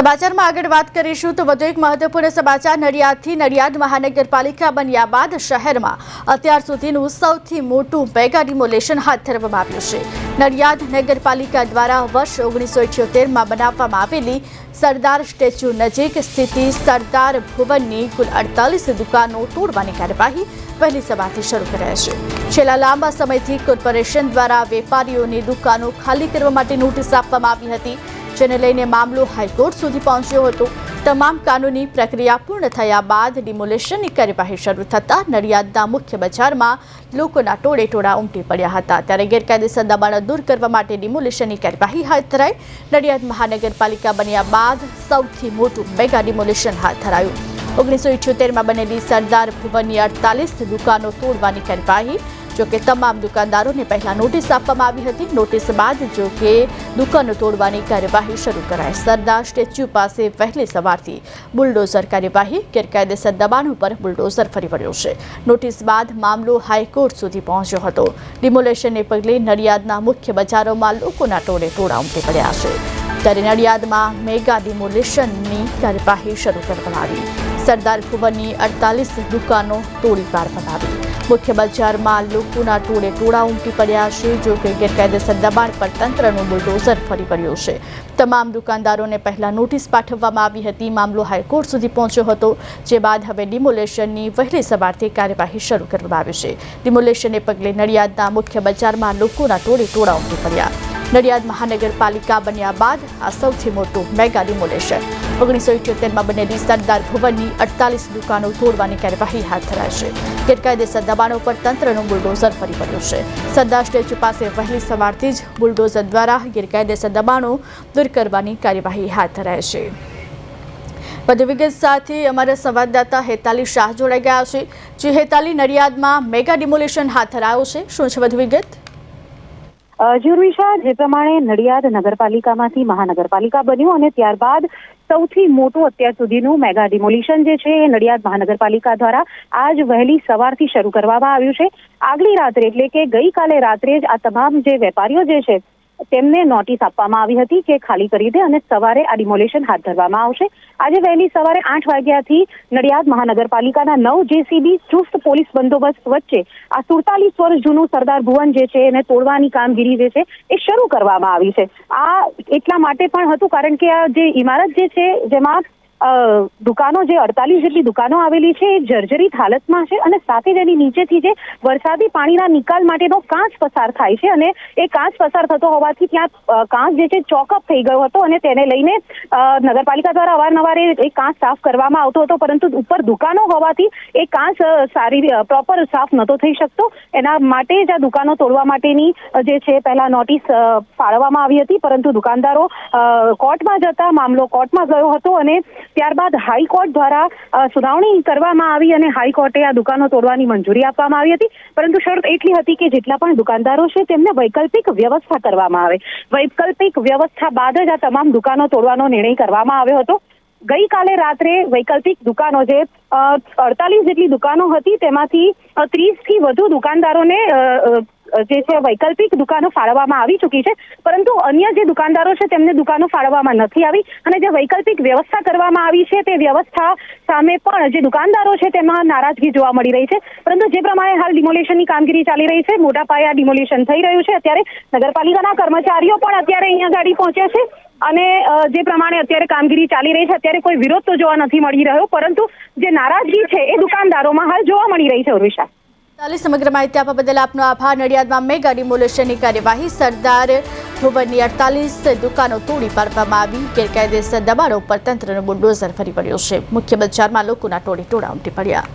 સમાચારમાં આગળ વાત કરીશું તો વધુ એક મહત્વપૂર્ણ સમાચાર. નડિયાદથી નડિયાદ મહાનગરપાલિકા બન્યા બાદ શહેરમાં અત્યાર સુધીનું સૌથી મોટું મેગા ડિમોલેશન હાથ ધરવામાં આવ્યું છે. નડિયાદ નગરપાલિકા દ્વારા વર્ષ ઓગણીસો ઇઠ્યોતેરમાં બનાવવામાં આવેલી સરદાર સ્ટેચ્યુ નજીક સ્થિતિ સરદાર ભુવનની કુલ અડતાલીસ દુકાનો તોડવાની કાર્યવાહી પહેલી સભાથી શરૂ કરાઈ છે. છેલ્લા લાંબા સમયથી કોર્પોરેશન દ્વારા વેપારીઓની દુકાનો ખાલી કરવા માટે નોટિસ આપવામાં આવી હતી. જેને લઈને મામલો હાઈકોર્ટ સુધી પહોંચ્યો હતો. તમામ કાનૂની પ્રક્રિયા પૂર્ણ થયા બાદ ડિમોલેશનની કાર્યવાહી શરૂ થતાં નડિયાદના મુખ્ય બજારમાં લોકોના ટોળે ટોળા ઉમટી પડ્યા હતા. ત્યારે ગેરકાયદેસર દબાણો દૂર કરવા માટે ડિમોલેશનની કાર્યવાહી હાથ ધરાઈ નડિયાદ મહાનગરપાલિકા બન્યા બાદ સૌથી મોટું મેગા ડિમોલેશન હાથ ધરાયું. ઓગણીસો ઇઠ્યોતેરમાં બનેલી સરદાર ભુવનની અડતાલીસ દુકાનો તોડવાની કાર્યવાહી જોકે તમામ દુકાનદારોને પહેલા નોટિસ આપવામાં આવી હતી. નોટિસ બાદ જોકે દુકાનો તોડવાની કાર્યવાહી શરૂ કરાઈ. સરદાર સ્ટેચ્યુ પાસે વહેલી સવારથી બુલડોઝર કાર્યવાહી, ગેરકાયદેસર દબાણ ઉપર બુલડોઝર ફરી વળ્યો છે. નોટિસ બાદ મામલો હાઈકોર્ટ સુધી પહોંચ્યો હતો. ડિમોલેશનને પગલે નડિયાદના મુખ્ય બજારોમાં લોકોના ટોળે ટોળા ઉમટી પડ્યા છે. ત્યારે નડિયાદમાં મેગા ડિમોલેશનની કાર્યવાહી શરૂ કરવામાં આવી. સરદાર ભુવનની અડતાલીસ દુકાનો તોડી પાડવામાં આવી મુખ્ય બજારમાં લોકોના ટોળે ટોળા ઉમટી પડ્યા છે, જો કે ગેરકાયદેસર દબાણ પર તંત્રનું બુલડોઝર ફરી પડ્યો છે. તમામ દુકાનદારોને પહેલા નોટિસ પાઠવવામાં આવી હતી. મામલો હાઈકોર્ટ સુધી પહોંચ્યો હતો, જે બાદ હવે ડિમોલેશનની વહેલી સવારથી કાર્યવાહી શરૂ કરવામાં આવી છે. ડિમોલેશનને પગલે નડિયાદના મુખ્ય બજારમાં લોકોના ટોળે ટોળા ઉમટી પડ્યા. નડિયાદ મહાનગરપાલિકા બન્યા બાદ આ સૌથી મોટું મેગા ડિમોલેશન. ઓગણીસો ઇઠ્યોતેરમાં બનેલી સરદાર ભુવનની અડતાલીસ દુકાનો તોડવાની કાર્યવાહી હાથ ધરાય છે. ગેરકાયદેસર દબાણો પર તંત્રનું બુલડોઝર ફરી પડ્યું છે. સરદાર સ્ટેચ્યુ પાસે વહેલી સવારથી જ બુલડોઝર દ્વારા ગેરકાયદેસર દબાણો દૂર કરવાની કાર્યવાહી હાથ ધરાય છે. વધુ વિગત સાથે, અમારા સંવાદદાતા હેતાલી શાહ જોડાઈ ગયા છે. જે હેતાલી નડિયાદમાં મેગા ડિમોલેશન હાથ ધરાયો છે. શું છે વધુ વિગત જુર્વિશા જે પ્રમાણે નડિયાદ નગરપાલિકામાંથી મહાનગરપાલિકા બન્યું અને ત્યારબાદ સૌથી મોટું અત્યાર સુધીનું મેગા ડિમોલિશન જે છે એ નડિયાદ મહાનગરપાલિકા દ્વારા આજ વહેલી સવારથી શરૂ કરવામાં આવ્યું છે. આગલી રાત્રે એટલે કે ગઈકાલે રાત્રે જ આ તમામ જે વેપારીઓ જે છે તેમને નોટિસ આપવામાં આવી હતી કે ખાલી કરી દે અને સવારે આ ડિમોલેશન હાથ ધરવામાં આવશે. આજે વહેલી સવારે આઠ વાગ્યાથી નડિયાદ મહાનગરપાલિકાના નવ જેસીબી ચુસ્ત પોલીસ બંદોબસ્ત વચ્ચે આ સુડતાલીસ વર્ષ જૂનું સરદાર ભુવન જે છે એને તોડવાની કામગીરી જે છે એ શરૂ કરવામાં આવી છે. આ એટલા માટે પણ હતું કારણ કે આ જે ઇમારત જે છે જેમાં દુકાનો જે અડતાલીસ જેટલી દુકાનો આવેલી છે, એ જર્જરિત હાલતમાં છે અને સાથે જ એની નીચેથી જે વરસાદી પાણીના નિકાલ માટેનો કાંચ પસાર થાય છે અને એ કાંચ પસાર થતો હોવાથી ત્યાં કાંચ જે છે ચોકઅપ થઈ ગયો હતો અને તેને લઈને નગરપાલિકા દ્વારા અવારનવાર એ કાંચ સાફ કરવામાં આવતો હતો, પરંતુ ઉપર દુકાનો હોવાથી એ કાંચ સારી પ્રોપર સાફ નહોતો થઈ શકતો. એના માટે જ આ દુકાનો તોડવા માટેની જે છે, પહેલા નોટિસ ફાળવવામાં આવી હતી, પરંતુ દુકાનદારો કોર્ટમાં જતા, મામલો કોર્ટમાં ગયો હતો અને ત્યારબાદ હાઈકોર્ટ દ્વારા સુનાવણી કરવામાં આવી અને હાઈકોર્ટે આ દુકાનો તોડવાની મંજૂરી આપવામાં આવી હતી. પરંતુ શરત એટલી હતી કે જેટલા પણ દુકાનદારો છે, તેમને વૈકલ્પિક વ્યવસ્થા કરવામાં આવે. વૈકલ્પિક વ્યવસ્થા બાદ જ આ તમામ દુકાનો તોડવાનો નિર્ણય કરવામાં આવ્યો હતો. ગઈકાલે રાત્રે વૈકલ્પિક દુકાનો જે અડતાલીસ જેટલી દુકાનો હતી, તેમાંથી ત્રીસથી વધુ દુકાનદારોને જે છે, વૈકલ્પિક દુકાનો ફાળવવામાં આવી ચૂકી છે. પરંતુ અન્ય જે દુકાનદારો છે, તેમને દુકાનો ફાળવવામાં નથી આવી. અને જે વૈકલ્પિક વ્યવસ્થા કરવામાં આવી છે, તે વ્યવસ્થા સામે પણ જે દુકાનદારો છે, તેમાં નારાજગી જોવા મળી રહી છે. પરંતુ જે પ્રમાણે હાલ ડિમોલેશનની કામગીરી ચાલી રહી છે, મોટા પાયે ડિમોલેશન થઈ રહ્યું છે. અત્યારે નગરપાલિકાના કર્મચારીઓ પણ અત્યારે અહીંયા ગાડી પહોંચ્યા છે. અને જે પ્રમાણે અત્યારે કામગીરી ચાલી રહી છે, અત્યારે કોઈ વિરોધ તો જોવા નથી મળી રહ્યો. પરંતુ જે નારાજગી છે, એ દુકાનદારોમાં હાલ જોવા મળી રહી છે, ઉર્વિશા. ચાલી સમગ્ર માહિતી આપવા બદલ આપનો આભાર. નડિયાદમાં મેગા ડિમોલેશનની કાર્યવાહી. સરદાર ભુવનની અડતાલીસ દુકાનો તોડી પાડવામાં આવી. ગેરકાયદેસર દબાણો પર તંત્રનો બુલડોઝર ફરી પડ્યો છે. મુખ્ય બજારમાં લોકોના ટોળે ટોળા ઉમટી પડ્યા.